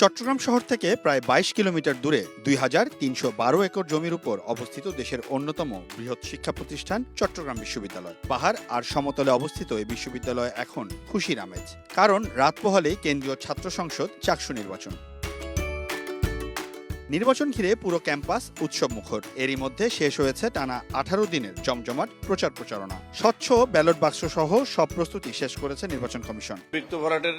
চট্টগ্রাম শহর থেকে প্রায় বাইশ কিলোমিটার দূরে দুই হাজার তিনশো বারো একর জমির উপর অবস্থিত দেশের অন্যতম বৃহৎ শিক্ষা প্রতিষ্ঠান চট্টগ্রাম বিশ্ববিদ্যালয়। পাহাড় আর সমতলে অবস্থিত এই বিশ্ববিদ্যালয় এখন খুশির আমেজ। কারণ রাত পোহালেই কেন্দ্রীয় ছাত্র সংসদ চাকসু নির্বাচন। নির্বাচন ঘিরে পুরো ক্যাম্পাস উৎসব মুখর এরই মধ্যে শেষ হয়েছে টানা আঠারো দিনের জমজমাট প্রচার প্রচারণা। স্বচ্ছ ব্যালট বাক্স সহ সব প্রস্তুতি শেষ করেছে নির্বাচন কমিশন। বৃত্ত ভরাটের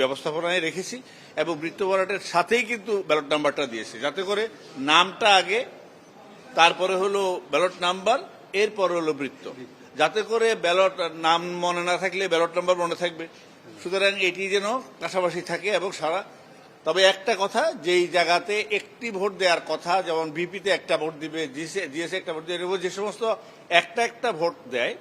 ব্যবস্থাপনায় রেখেছি এবং বৃত্ত ভরাটের সাথেই কিন্তু ব্যালট নাম্বারটা দিয়েছি। যাতে করে নামটা আগে, তারপরে হলো ব্যালট নাম্বার, এরপর হলো বৃত্ত। যাতে করে ব্যালট নাম মনে না থাকলে ব্যালট নাম্বার মনে থাকবে। সুতরাং এটি যেন পাশাপাশি থাকে এবং সারা তবে একটা কথা, যেই জায়গাতে একটি ভোট দেওয়ার কথা, যেমন বিপিতে একটা ভোট দিবে জিএসএ একটা ভোট দিবে যে সমস্ত একটা একটা ভোট দেয়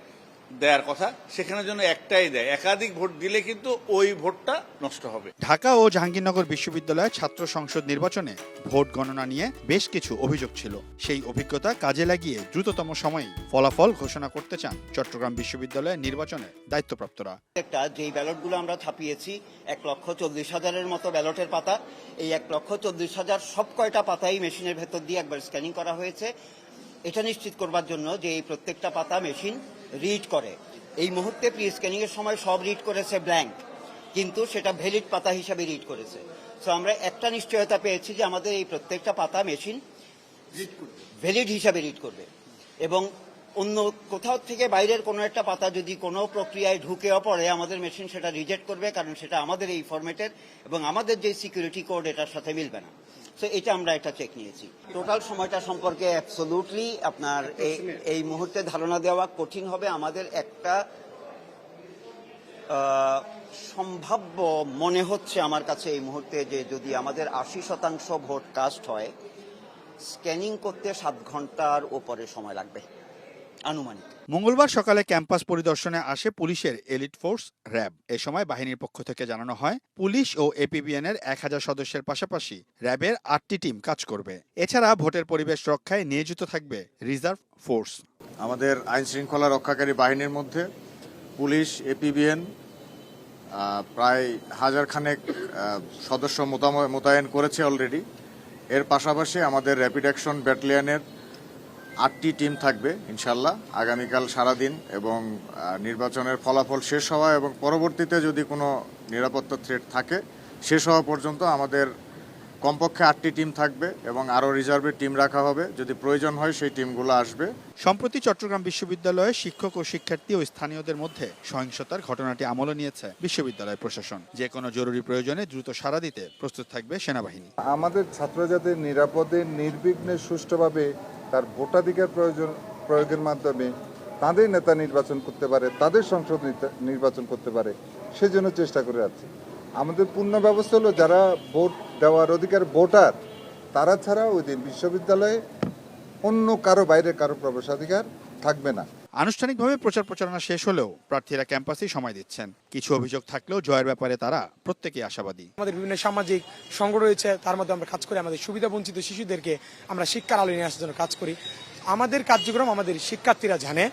দেওয়ার কথা সেখানে জন্য একটাই দেয়। একাধিক ভোট দিলে কিন্তু ওই ভোটটা নষ্ট হবে। ঢাকা ও জাহাঙ্গীরনগর বিশ্ববিদ্যালয়ে ছাত্র সংসদ নির্বাচনে ভোট গণনা নিয়ে বেশ কিছু অভিযোগ ছিল। সেই অভিজ্ঞতা কাজে লাগিয়ে দ্রুততম সময়েই ফলাফল ঘোষণা করতে চান চট্টগ্রাম বিশ্ববিদ্যালয়ের নির্বাচনের দায়িত্বপ্রাপ্তরা। একটা যেই ব্যালটগুলো আমরা ছাপিয়েছি এক লক্ষ চল্লিশ হাজারের মতো ব্যালটের পাতা এই এক লক্ষ চল্লিশ হাজার সব কয়টা পাতাই মেশিনের ভেতর দিয়ে একবার স্ক্যানিং করা হয়েছে। এটা নিশ্চিত করবার জন্য যে এই প্রত্যেকটা পাতা মেশিন রিড করে। এই মুহূর্তে প্রি স্ক্যানিং এর সময় সব রিড করেছে ব্ল্যাঙ্ক কিন্তু সেটা ভ্যালিড পাতা হিসাবে রিড করেছে। সো আমরা একটা নিশ্চয়তা পেয়েছি যে আমাদের এই প্রত্যেকটা পাতা মেশিন ভ্যালিড হিসাবে রিড করবে। এবং অন্য কোথাও থেকে বাইরের কোনো একটা পাতা যদি কোনো প্রক্রিয়ায় ঢুকেও পড়ে আমাদের মেশিন সেটা রিজেক্ট করবে কারণ সেটা আমাদের এই ফরম্যাটের এবং আমাদের যে সিকিউরিটি কোড এটার সাথে মিলবে না। তো এটা আমরা একটা চেক নিয়েছি। টোটাল সময়টা সম্পর্কে অ্যাবসোলুটলি আপনার এই এই মুহূর্তে ধারণা দেওয়া কঠিন হবে। আমাদের একটা সম্ভাব্য মনে হচ্ছে আমার কাছে এই মুহূর্তে যে যদি আমাদের আশি শতাংশ ভোট কাস্ট হয় স্ক্যানিং করতে সাত ঘণ্টার ওপরে সময় লাগবে। আনুমানিক। মঙ্গলবার সকালে ক্যাম্পাস পরিদর্শনে আসে পুলিশের এলিট ফোর্স র্যাব এ সময় বাহিনীর পক্ষ থেকে জানানো হয় পুলিশ ও এপিবিএন এর এক হাজার সদস্যের পাশাপাশি র্যাবের আটটি টিম কাজ করবে। এছাড়া ভোটের পরিবেশ রক্ষায় নিয়োজিত থাকবে রিজার্ভ ফোর্স আমাদের আইন শৃঙ্খলা রক্ষাকারী বাহিনীর মধ্যে পুলিশ এপিবিএন প্রায় হাজার খানেক সদস্য মোতাম- মোতায়েন করেছে অলরেডি এর পাশাপাশি আমাদের র্যাপিড অ্যাকশন ব্যাটালিয়নের আটটি টিম থাকবে ইনশাল্লাহ আগামীকাল সারাদিন এবং নির্বাচনের ফলাফল শেষ হওয়া এবং পরবর্তীতে যদি কোনো নিরাপত্তা থ্রেট থাকে শেষ হওয়া পর্যন্ত আমাদের কমপক্ষে আটটি টিম থাকবে এবং আরও রিজার্ভের টিম রাখা হবে। যদি প্রয়োজন হয় সেই টিমগুলো আসবে। সম্প্রতি চট্টগ্রাম বিশ্ববিদ্যালয়ে শিক্ষক ও শিক্ষার্থী ও স্থানীয়দের মধ্যে সহিংসতার ঘটনাটি আমলে নিয়েছে বিশ্ববিদ্যালয় প্রশাসন। যে কোনো জরুরি প্রয়োজনে দ্রুত সাড়া দিতে প্রস্তুত থাকবে সেনাবাহিনী। আমাদের ছাত্র যাতে নিরাপদে নির্বিঘ্নে সুষ্ঠুভাবে তার ভোটাধিকার প্রয়োজন, প্রয়োগের মাধ্যমে তাদের নেতা নির্বাচন করতে পারে, তাদের সংসদ নির্বাচন করতে পারে, সেজন্য চেষ্টা করে আছে। আমাদের পূর্ণ ব্যবস্থা হলো যারা ভোট দেওয়ার অধিকার ভোটার, তারা ছাড়া ওই দিন বিশ্ববিদ্যালয়ে অন্য কারও বাইরে কারও প্রবেশাধিকার থাকবে না। আনুষ্ঠানিকভাবে প্রচার প্রচারণা শেষ হলেও প্রার্থীরা ক্যাম্পাসেই সময় দিচ্ছেন। কিছু অভিযোগ থাকলেও জয়ের ব্যাপারে তারা প্রত্যেকেই আশাবাদী। আমাদের বিভিন্ন সামাজিক সংগঠন রয়েছে তার মধ্যে আমরা কাজ করি আমাদের সুবিধা বঞ্চিত শিশুদেরকে আমরা শিক্ষার আলো নিয়ে আসার জন্য কাজ করি। আমাদের কার্যক্রম আমাদের শিক্ষার্থীরা জানে।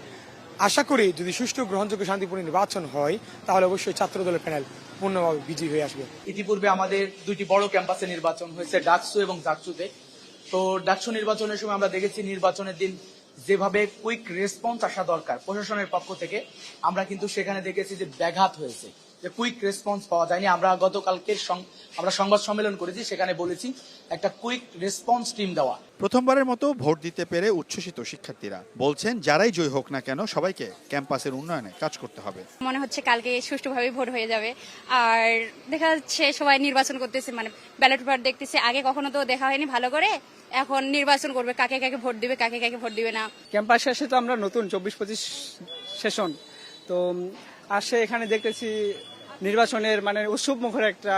আশা করি যদি সুষ্ঠু গ্রহণযোগ্য শান্তিপূর্ণ নির্বাচন হয় তাহলে অবশ্যই ছাত্র দলের প্যানেল পূর্ণভাবে বিজয়ী হয়ে আসবে। ইতিপূর্বে আমাদের দুইটি বড় ক্যাম্পাসে নির্বাচন হয়েছে ডাকসু এবং জাকসুতে। তো ডাকসু নির্বাচনের সময় আমরা দেখেছি নির্বাচনের দিন যেভাবে কুইক রেসপন্স আসা দরকার প্রশাসনের পক্ষ থেকে, আমরা কিন্তু সেখানে দেখেছি যে ব্যাঘাত হয়েছে। যে কুইক রেসপন্স পাওয়া যায়নি। আমরা গতকালকে আমরা সংবাদ সম্মেলন করেছি সেখানে বলেছি একটা কুইক রেসপন্স টিম দেওয়া। প্রথমবারের মতো ভোট দিতে পেরে উচ্ছ্বসিত শিক্ষার্থীরা। বলছেন যারাই জয়ী হোক না কেন সবাইকে ক্যাম্পাসের উন্নয়নে কাজ করতে হবে। মনে হচ্ছে কালকে সুষ্ঠুভাবে ভোট হয়ে যাবে। আর দেখা যাচ্ছে সবাই নির্বাচন করতেছে মানে ব্যালট পেপার দেখতেছে। আগে কখনো তো দেখা হয়নি ভালো করে এখন নির্বাচন করবে। কাকে কাকে ভোট দিবে কাকে কাকে ভোট দিবে না। ক্যাম্পাস শেষে তো আমরা নতুন চব্বিশ পঁচিশ সেশন। তো আসে এখানে দেখতেছি নির্বাচনের মানে উৎসব মুখর একটা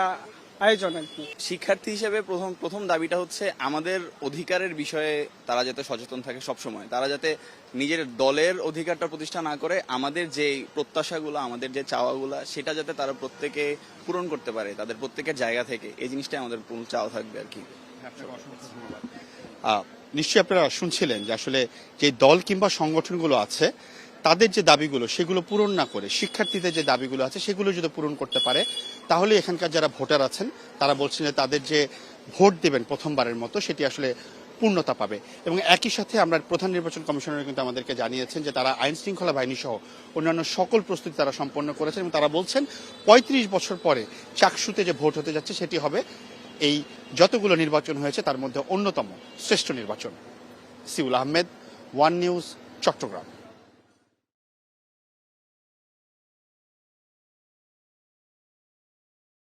আয়োজন আর কি। শিক্ষার্থী হিসেবে প্রথম প্রথম দাবিটা হচ্ছে আমাদের অধিকারের বিষয়ে তারা যাতে সচেতন থাকে সব সময় তারা যাতে নিজের দলের অধিকারটা প্রতিষ্ঠা না করে আমাদের যে প্রত্যাশাগুলো আমাদের যে চাওয়াগুলো সেটা যাতে তারা প্রত্যেকে পূরণ করতে পারে তাদের প্রত্যেকের জায়গা থেকে। এই জিনিসটাই আমাদের পূর্ণ চাওয়া থাকবে আর কি। নিশ্চয়ই আপনারা শুনছিলেন যে আসলে যে দল কিংবা সংগঠনগুলো আছে তাদের যে দাবিগুলো, সেগুলো পূরণ না করে, শিক্ষার্থীদের যে দাবিগুলো আছে, সেগুলো যদি পূরণ করতে পারে, তাহলে এখানকার যারা ভোটার আছেন, তারা বলছেন যে তাদের যে ভোট দেবেন প্রথমবারের মতো, সেটি আসলে পূর্ণতা পাবে। এবং একই সাথে আমরা প্রধান নির্বাচন কমিশনার কিন্তু আমাদেরকে জানিয়েছেন যে তারা আইন শৃঙ্খলা বাহিনী সহ অন্যান্য সকল প্রস্তুতি তারা সম্পন্ন করেছেন এবং তারা বলছেন, পঁয়ত্রিশ বছর পরে চাকসুতে যে ভোট হতে যাচ্ছে, সেটি হবে এই যতগুলো নির্বাচন হয়েছে, তার মধ্যে অন্যতম শ্রেষ্ঠ নির্বাচন। Siul Ahmed, one news, Chittagong.